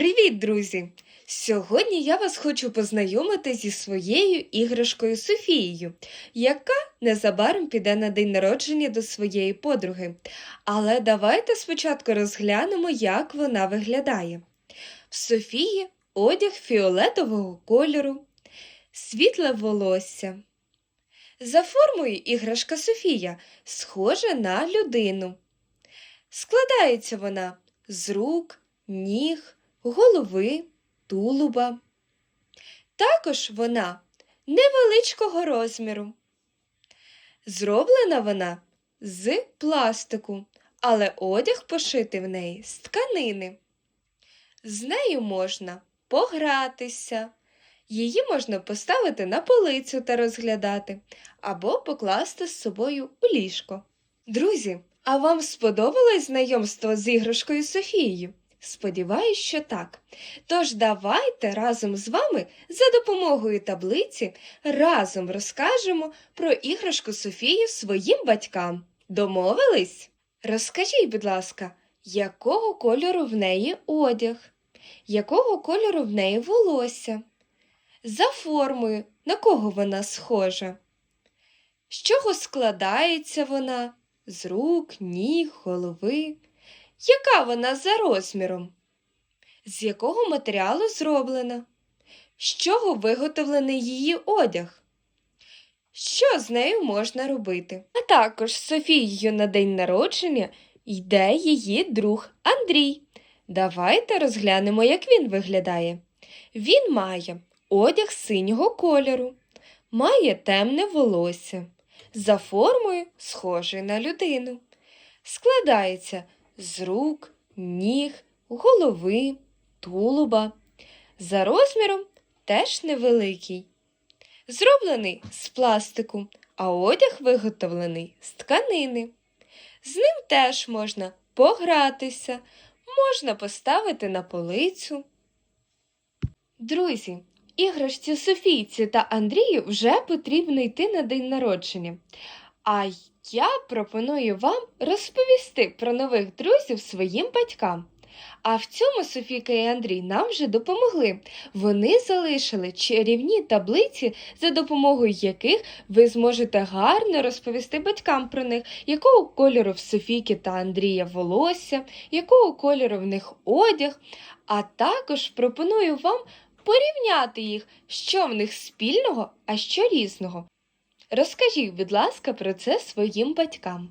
Привіт, друзі! Сьогодні я вас хочу познайомити зі своєю іграшкою Софією, яка незабаром піде на день народження до своєї подруги. Але давайте спочатку розглянемо, як вона виглядає. В Софії одяг фіолетового кольору, світле волосся. За формою іграшка Софія схожа на людину. Складається вона з рук, ніг, голови, тулуба. Також вона невеличкого розміру. Зроблена вона з пластику, але одяг пошитий в неї з тканини. З нею можна погратися, її можна поставити на полицю та розглядати, або покласти з собою у ліжко. Друзі, а вам сподобалось знайомство з іграшкою Софією? Сподіваюсь, що так. Тож давайте разом з вами за допомогою таблиці разом розкажемо про іграшку Софії своїм батькам. Домовились? Розкажіть, будь ласка, якого кольору в неї одяг, якого кольору в неї волосся? За формою, на кого вона схожа? З чого складається вона? З рук, ніг, голови? Яка вона за розміром? З якого матеріалу зроблена? З чого виготовлений її одяг? Що з нею можна робити? А також Софією на день народження йде її друг Андрій. Давайте розглянемо, як він виглядає. Він має одяг синього кольору, має темне волосся, за формою схожий на людину. Складається з рук, ніг, голови, тулуба. За розміром теж невеликий. Зроблений з пластику, а одяг виготовлений з тканини. З ним теж можна погратися, можна поставити на полицю. Друзі, іграшці Софійці та Андрію вже потрібно йти на день народження. А я пропоную вам розповісти про нових друзів своїм батькам. А в цьому Софійка і Андрій нам вже допомогли. Вони залишили чарівні таблиці, за допомогою яких ви зможете гарно розповісти батькам про них, якого кольору в Софійки та Андрія волосся, якого кольору в них одяг. А також пропоную вам порівняти їх, що в них спільного, а що різного. Розкажіть, будь ласка, про це своїм батькам.